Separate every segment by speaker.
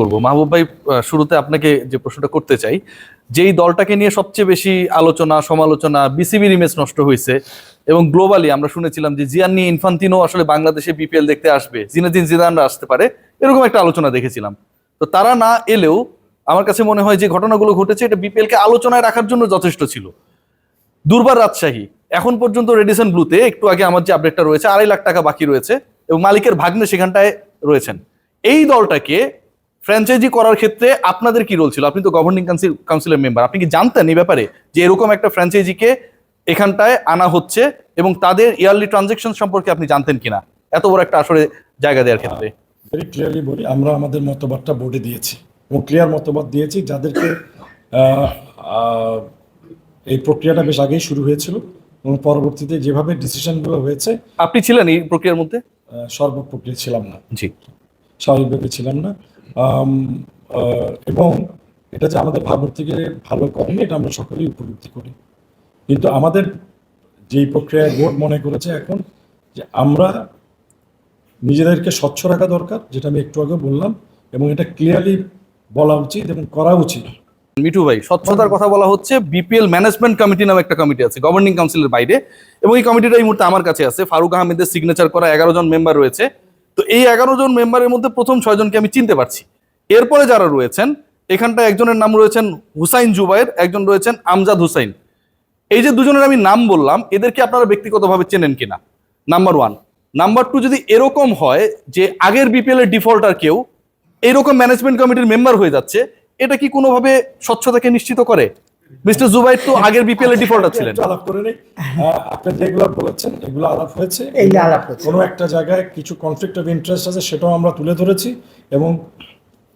Speaker 1: করব। মাহবুব ভাই শুরুতে আপনাকে যে প্রশ্নটা করতে চাই, যেই দলটাকে নিয়ে সবচেয়ে বেশি আলোচনা, সমালোচনা বিসিবির ইমেজ নষ্ট হয়েছে এবং গ্লোবালি আমরা শুনেছিলাম যে জিয়ান্নি ইনফান্তিনো আসলে বাংলাদেশে বিপিএল দেখতে আসবে, জিনেদিন জিদানরা আসতে পারে, এরকম একটা আলোচনা দেখেছিলাম। তো তারা না এলেও আমার কাছে মনে হয় যে ঘটনাগুলো ঘটেছে, এটা বিপিএল কে আলোচনায় রাখার জন্য যথেষ্ট ছিল। দুর্বার রাজশাহী, এখন পর্যন্ত রেডিসন ব্লুতে একটু আগে আমার যে আপডেটটা রয়েছে, আড়াই লাখ টাকা বাকি রয়েছে এবং মালিকের ভাগ্নে সেখানটায় রয়েছেন। এই দলটাকে ফ্র্যাঞ্চাইজি করার ক্ষেত্রে আপনাদের কি রোল ছিল? আপনি তো গভর্নিং কাউন্সিল কাউন্সিলের মেম্বার আপনি কি জানতেন এই ব্যাপারে যে এরকম একটা ফ্র্যাঞ্চাইজিকে এখানটায় আনা হচ্ছে এবং তাদের ইয়ারলি ট্রানজেকশন সম্পর্কে আপনি জানতেন কিনা? এত বড় একটা আসলে জায়গা দেওয়ার ক্ষেত্রে।
Speaker 2: ভেরি ক্লিয়ারলি বলি আমরা আমাদের মতবাদটা বোর্ডে দিয়েছি এবং ক্লিয়ার মতবাদ দিয়েছি যাদেরকে এই প্রক্রিয়াটা বেশ আগেই শুরু হয়েছিল এবং পরবর্তীতে যেভাবে ডিসিশনগুলো হয়েছে
Speaker 1: আপনি ছিলেন এই প্রক্রিয়ার মধ্যে?
Speaker 2: সর্বপ্রক্রিয়া ছিলাম না।
Speaker 1: জি।
Speaker 2: স্বাভাবিকভাবে ছিলাম না। এবং এটা যে আমাদের ভাবর থেকে ভালো করেনি, এটা আমরা সকলেই উপলব্ধি করি। কিন্তু আমাদের যেই প্রক্রিয়ায় বোর্ড মনে করেছে এখন, যে আমরা নিজেদেরকে স্বচ্ছ রাখা দরকার, যেটা আমি একটু আগে বললাম, এবং এটা ক্লিয়ারলি বলা উচিত এবং করা উচিত।
Speaker 1: মিঠু ভাই, স্বচ্ছতার কথা বলা হচ্ছে বিপিএল ম্যানেজমেন্ট কমিটি নামে একটা কমিটি আছে গভর্নিং কাউন্সিলের বাইরে। এবং এই কমিটিটা এই মুহূর্তে আমার কাছে আছে, ফারুক আহমেদের সিগনেচার করা এগারো জন মেম্বার রয়েছে। তো এই এগারো জন মেম্বারের মধ্যে প্রথম ছয় জনকে আমি চিনতে পারছি। এরপরে যারা রয়েছেন এখানটা একজনের নাম রয়েছেন হুসাইন জুবাইর একজন রয়েছেন আমজাদ হুসাইন। এই যে দুজনের আমি নাম বললাম এদেরকে আপনারা ব্যক্তিগতভাবে চেনেন কিনা? নাম্বার ওয়ান নাম্বার টু যদি এরকম হয় যে আগের বিপিএল এর ডিফল্টার কেউ এরকম ম্যানেজমেন্ট কমিটির মেম্বার হয়ে যাচ্ছে এটা কি কোনোভাবে স্বচ্ছতাকে নিশ্চিত করে? মিস্টার জুবাইর তো আগের বিপিএল এর ডিফল্টার ছিলেন।
Speaker 2: আলাপ করে নেই। আপনি যেগুলো বলেছেন এগুলো আলাপ হয়েছে।
Speaker 3: এই আলাপ হয়েছে।
Speaker 2: কোনো একটা জায়গায় কিছু কনফ্লিক্ট অফ ইন্টারেস্ট আছে সেটাও আমরা তুলে ধরেছি এবং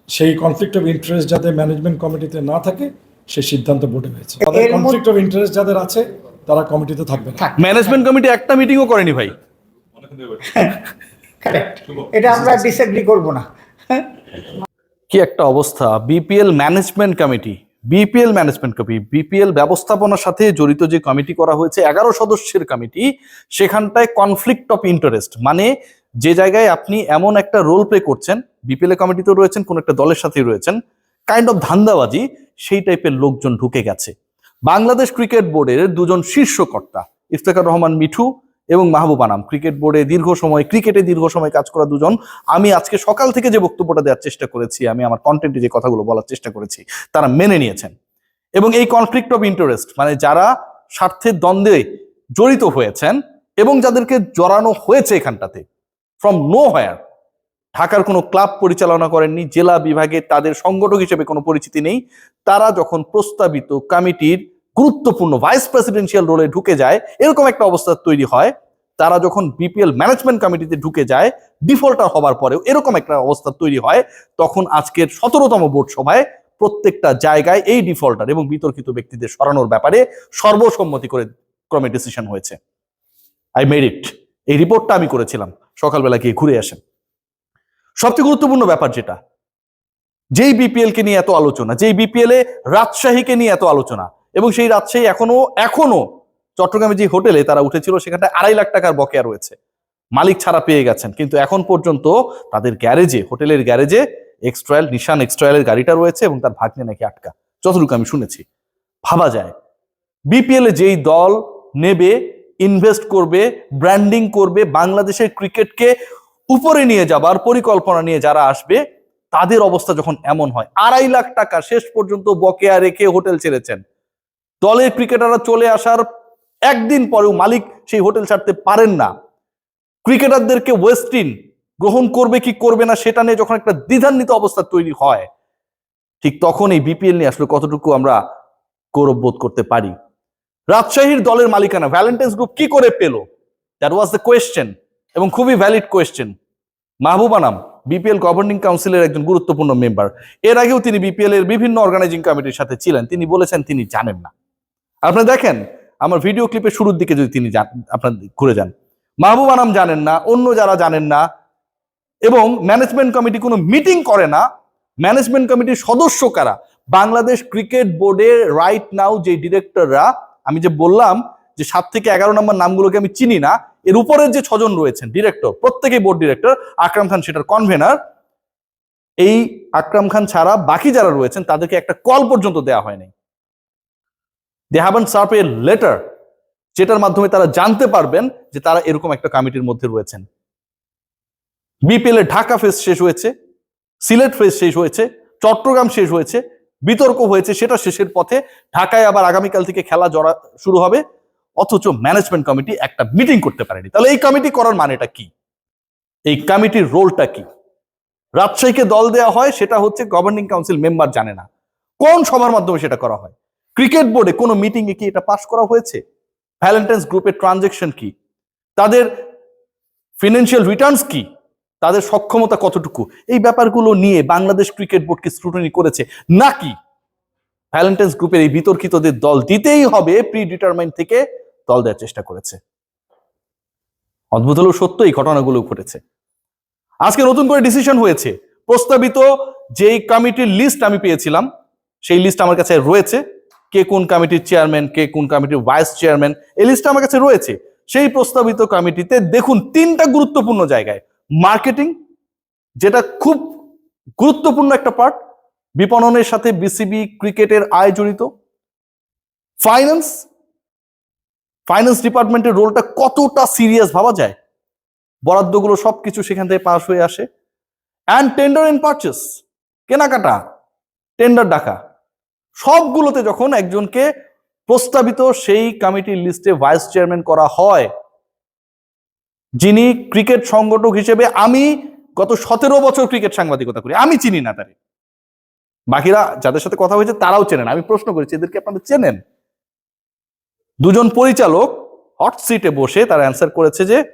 Speaker 2: সেই কনফ্লিক্ট অফ ইন্টারেস্ট যাতে ম্যানেজমেন্ট কমিটিতে না থাকে সেই সিদ্ধান্ত বোর্ডে হয়েছে। তাদের কনফ্লিক্ট অফ ইন্টারেস্ট যাদের আছে তারা কমিটিতে থাকবে না।
Speaker 1: ম্যানেজমেন্ট কমিটি একটা মিটিংও করেনি ভাই।
Speaker 3: এটা আমরা ডিসএগ্রি করব না।
Speaker 1: কি একটা অবস্থা। BPL management committee BPL management committee BPL ব্যবস্থাপনার সাথে জড়িত যে কমিটি করা হয়েছে এগারো সদস্যের কমিটি সেখানটায় কনফ্লিক্ট অফ ইন্টারেস্ট মানে যে জায়গায় আপনি এমন একটা রোল প্লে করছেন বিপিএল কমিটিতে রয়েছেন, কোন একটা দলের সাথেই রয়েছেন কাইন্ড অফ ধান্দাবাজি, সেই টাইপের লোকজন ঢুকে গেছে। বাংলাদেশ ক্রিকেট বোর্ডের দুজন শীর্ষকর্তা ইফতেখার রহমান, মিঠু এবং মাহবুব আনাম। ক্রিকেট বোর্ডে দীর্ঘ সময় ক্রিকেটে দীর্ঘ সময় কাজ করা দুজন। আমি আজকে সকাল থেকে যে বক্তব্যটা দেওয়ার চেষ্টা করেছি, আমি আমার কন্টেন্টে যে কথাগুলো বলার চেষ্টা করেছি, তারা মেনে নিয়েছেন। এবং এই কনফ্লিক্ট অফ ইন্টারেস্ট মানে যারা স্বার্থের দ্বন্দ্বে জড়িত হয়েছেন এবং যাদেরকে জড়ানো হয়েছে এখানটাতে ফ্রম নো হায়ার ঢাকার কোনো ক্লাব পরিচালনা করেননি, জেলা বিভাগে তাদের সংগঠক হিসেবে কোনো পরিচিতি নেই। তারা যখন প্রস্তাবিত কমিটির গুরুত্বপূর্ণ ভাইস প্রেসিডেন্সিয়াল রোলে ঢুকে যায়, এরকম একটা অবস্থা তৈরি হয়, তারা যখন বিপিএল ম্যানেজমেন্ট কমিটিতে ঢুকে যায় ডিফল্টার হবার পরেও এরকম একটা অবস্থা তৈরি হয়, তখন আজকের সতেরোতম বোর্ড সভায় প্রত্যেকটা জায়গায় এই ডিফল্টার এবং বিতর্কিত ব্যক্তিদের সরানোর ব্যাপারে সর্বসম্মতি করে ক্রমে ডিসিশন হয়েছে। আই মেড ইট এই রিপোর্টটা আমি করেছিলাম। সকালবেলা গিয়ে ঘুরে আসেন। সবচেয়ে গুরুত্বপূর্ণ ব্যাপার যেটা, যেই বিপিএল কে নিয়ে এত আলোচনা, যেই বিপিএল এ রাজশাহীকে নিয়ে এত আলোচনা, এবং সেই রাজশাহী এখনও এখনও চট্টগ্রামে যে হোটেলে তারা উঠেছিল, সেখানটায় আড়াই লাখ টাকার বকেয়া রয়েছে। মালিক ছাড়া পেয়ে গেছেন, কিন্তু এখন পর্যন্ত তাদের গ্যারেজে, হোটেলের গ্যারেজে এক্সট্রয়েল নিশান এক্সট্রয়েলের গাড়িটা রয়েছে এবং তার ভাগ্নে নাকি আটকা। যতটুকু আমি শুনেছি, ভাবা যায়। বিপিএল এ যেই দল নেবে ইনভেস্ট করবে ব্র্যান্ডিং করবে, বাংলাদেশের ক্রিকেটকে উপরে নিয়ে যাবার পরিকল্পনা নিয়ে যারা আসবে, তাদের অবস্থা যখন এমন হয়, আড়াই লাখ টাকা শেষ পর্যন্ত বকেয়া রেখে হোটেল ছেড়েছেন। দলের ক্রিকেটাররা চলে আসার একদিন পরেও মালিক সেই হোটেল ছাড়তে পারেন না। ক্রিকেটারদেরকে ওয়েস্ট ওয়েস্টিন গ্রহণ করবে কি করবে না সেটা নিয়ে যখন একটা দ্বিধান্বিত অবস্থা তৈরি হয়, ঠিক তখন এই বিপিএল নিয়ে আসলে কতটুকু আমরা গৌরব বোধ করতে পারি? রাজশাহীর দলের মালিকানা ভ্যালেন্টাইন্স গ্রুপ কি করে পেল? দ্যাট ওয়াজ দ্য কোয়েশ্চেন এবং খুবই valid question Mahbub Anam BPL governing কাউন্সিলের একজন গুরুত্বপূর্ণ মেম্বার এর আগেও তিনি বিপিএল এর বিভিন্ন অর্গানাইজিং কমিটির সাথে ছিলেন। তিনি বলেছেন তিনি জানেন না। আপনি দেখেন, আমার ভিডিও ক্লিপের শুরুর দিকে যদি তিনি আপনার ঘুরে যান। মাহবুব আনাম জানেন না, অন্য যারা জানেন না এবং ম্যানেজমেন্ট কমিটি কোনো মিটিং করে না ম্যানেজমেন্ট কমিটির সদস্য কারা? বাংলাদেশ ক্রিকেট বোর্ডের রাইট নাও যে ডিরেক্টররা আমি যে বললাম যে সাত থেকে এগারো নম্বর নামগুলোকে আমি চিনি না, এর উপরের যে ছজন রয়েছেন ডিরেক্টর প্রত্যেকেই বোর্ড ডিরেক্টর আকরাম খান সেটার কনভেনার এই আকরাম খান ছাড়া বাকি যারা রয়েছেন, তাদেরকে একটা কল পর্যন্ত দেওয়া হয়নি। They haven serve a letter যেটার মাধ্যমে তারা জানতে পারবেন যে তারা এরকম একটা কমিটির মধ্যে রয়েছেন। বিপিএল এর ঢাকা ফেস শেষ হয়েছে সিলেট ফেস শেষ হয়েছে, চট্টগ্রাম শেষ হয়েছে বিতর্ক হয়েছে, সেটা শেষের পথে ঢাকায় আবার আগামীকাল থেকে খেলা জড়া শুরু হবে। অথচ ম্যানেজমেন্ট কমিটি একটা মিটিং করতে পারেনি। তাহলে এই কমিটি করার মানেটা কি? এই কমিটির রোলটা কি? রাজশাহীকে দল দেওয়া হয়, সেটা হচ্ছে গভর্নিং কাউন্সিল মেম্বার জানে না। কোন সভার মাধ্যমে সেটা করা হয়? ক্রিকেট বোর্ডে কোনো মিটিং এ কি এটা পাশ করা হয়েছে? ভ্যালেন্টাইন্স গ্রুপের ট্রানজেকশন কি? তাদের ফিনান্সিয়াল রিটার্নস কি? তাদের সক্ষমতা কতটুকু? এই ব্যাপারগুলো নিয়ে বাংলাদেশ ক্রিকেট বোর্ডকে স্ক্রুটনি করেছে নাকি ভ্যালেন্টাইন্স গ্রুপের এই বিতর্কিতদের দল দিতেই হবে প্রি ডিটারমাইন থেকে দল দেওয়ার চেষ্টা করেছে। অদ্ভুত হলেও সত্য এই ঘটনাগুলো ঘটেছে। আজকে নতুন করে ডিসিশন হয়েছে। প্রস্তাবিত যেই কমিটির লিস্ট আমি পেয়েছিলাম, সেই লিস্ট আমার কাছে রয়েছে। কে কোন কমিটির চেয়ারম্যান কে কোন কমিটির ভাইস চেয়ারম্যান এই লিস্ট আমার কাছে রয়েছে। সেই প্রস্তাবিত কমিটিতে দেখুন তিনটা গুরুত্বপূর্ণ জায়গায়। মার্কেটিং, যেটা খুব গুরুত্বপূর্ণ একটা পার্ট বিপণনের সাথে বিসিবি ক্রিকেটের আয় জড়িত। ফাইন্যান্স ফাইন্যান্স ডিপার্টমেন্টের রোলটা কতটা সিরিয়াস ভাবা যায়? বরাদ্দগুলো সবকিছু সেখান থেকে পাশ হয়ে আসে। অ্যান্ড টেন্ডার এন্ড পারচেস কেনাকাটা টেন্ডার ডাকা, সবগুলোতে যখন একজনকে প্রস্তাবিত সেই কমিটির লিস্টে ভাইস চেয়ারম্যান করা হয় যিনি ক্রিকেট সংগঠক হিসেবে আমি গত সতেরো বছর ক্রিকেট সাংবাদিকতা করি। আমি চিনি না তারে। বাকিরা যাদের সাথে কথা হয়েছে তারাও চেনেন। আমি প্রশ্ন করেছি, এদেরকে আপনারা চেনেন? দুজন পরিচালক হট সিটে বসে তারা অ্যান্সার করেছে যে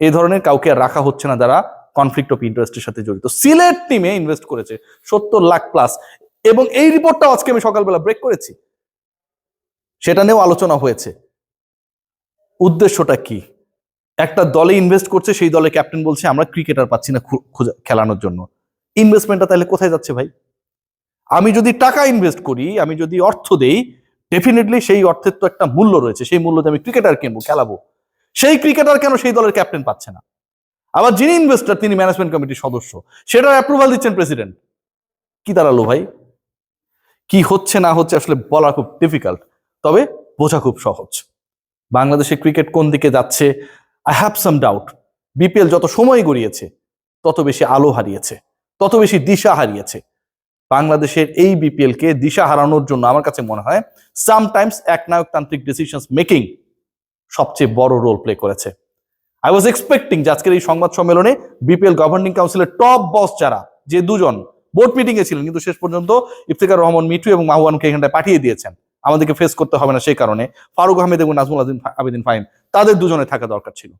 Speaker 1: এই ধরনের কাউকে আর রাখা হচ্ছে না যারা কনফ্লিক্ট অফ ইন্টারেস্টের সাথে জড়িত। সিলেট টিমে ইনভেস্ট করেছে সত্তর লাখ প্লাস। এবং এই রিপোর্টটাও আজকে আমি সকালবেলা ব্রেক করেছি। সেটা নিয়েও আলোচনা হয়েছে। উদ্দেশ্যটা কি? একটা দলে ইনভেস্ট করছে, সেই দলে ক্যাপ্টেন বলছে, আমরা ক্রিকেটার পাচ্ছি না খেলানোর জন্য। ইনভেস্টমেন্টটা তাহলে কোথায় যাচ্ছে ভাই? আমি যদি টাকা ইনভেস্ট করি, আমি যদি অর্থ দেই ডেফিনেটলি সেই অর্থের তো একটা মূল্য রয়েছে। সেই মূল্যতে আমি ক্রিকেটার কিনবো, খেলাবো। সেই ক্রিকেটার কেন সেই দলের ক্যাপ্টেন পাচ্ছে না? আবার যিনি ইনভেস্টার তিনি ম্যানেজমেন্ট কমিটির সদস্য, সেটার অ্যাপ্রুভাল দিচ্ছেন প্রেসিডেন্ট কি দাঁড়াল ভাই? কি হচ্ছে, না হচ্ছে, আসলে বলা খুব ডিফিকাল্ট তবে বোঝা খুব সহজ। বাংলাদেশে ক্রিকেট কোন দিকে যাচ্ছে I have some doubt BPL যত সময় গড়িয়েছে, তত বেশি আলো হারিয়েছে, তত বেশি দিশা হারিয়েছে। বাংলাদেশের এই বিপিএল কে দিশা হারানোর জন্য আমার কাছে মনে হয় সামটাইমস একনায়কতান্ত্রিক ডিসিশনস মেকিং সবচেয়ে বড় রোল প্লে করেছে। আই ওয়াজ এক্সপেক্টিং আজকের এই সংবাদ সম্মেলনে বিপিএল গভর্নিং কাউন্সিলের টপ বস যারা, যে দুজন বোর্ড মিটিং এ ছিলেন, কিন্তু শেষ পর্যন্ত ইফতিকার রহমান, মিঠু এবং মাহওয়ানকে এখানটায় পাঠিয়ে দিয়েছেন। আমাদেরকে ফেস করতে হবে না সেই কারণে। ফারুক আহমেদ এবং নাজমুল আবেদিন ফাইন। তাদের দুজনে থাকা দরকার ছিল।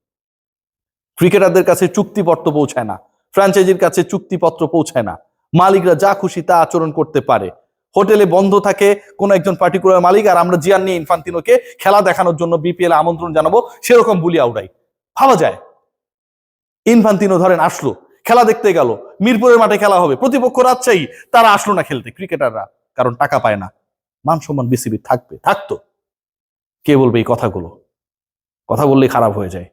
Speaker 1: ক্রিকেটারদের কাছে চুক্তিপত্র পৌঁছায় না ফ্র্যাঞ্চাইজির কাছে চুক্তিপত্র পৌঁছায় না। মালিকরা যা খুশি তা আচরণ করতে পারে। হোটেলে বন্ধ থাকে কোনো একজন পার্টিকুলার মালিক আর আমরা জিয়ান নিয়ে ইনফান্তিনোকে খেলা দেখানোর জন্য বিপিএল আমন্ত্রণ জানাব, সেরকম বুলি আউড়াই ভাবা যায়। ইনফান্তিনো ধরেন আসলো, খেলা দেখতে গেল, মিরপুরের মাঠে খেলা হবে, প্রতিপক্ষ রাজশাহী, তারা আসলো না খেলতে, ক্রিকেটাররা, কারণ টাকা পায় না। মান সম্মান বিসিবি থাকবে, থাকতো। কে বলবে এই কথাগুলো? কথা বললেই খারাপ হয়ে যায়।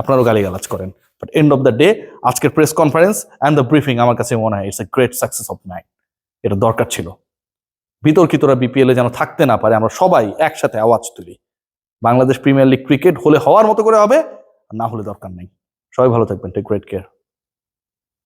Speaker 1: আপনারও গালিগালাজ করেন। But end of the day আজকের press conference and the briefing আমার কাছে মনে হয় it's a great success of night এটা দরকার ছিল। বিতর্কিতরা বিপিএলে যেন থাকতে না পারে, আমরা সবাই একসাথে আওয়াজ তুলি। বাংলাদেশ প্রিমিয়ার লিগ ক্রিকেট হলে হওয়ার মতো করে হবে না হলে দরকার নেই। সবাই ভালো থাকবেন। Take great care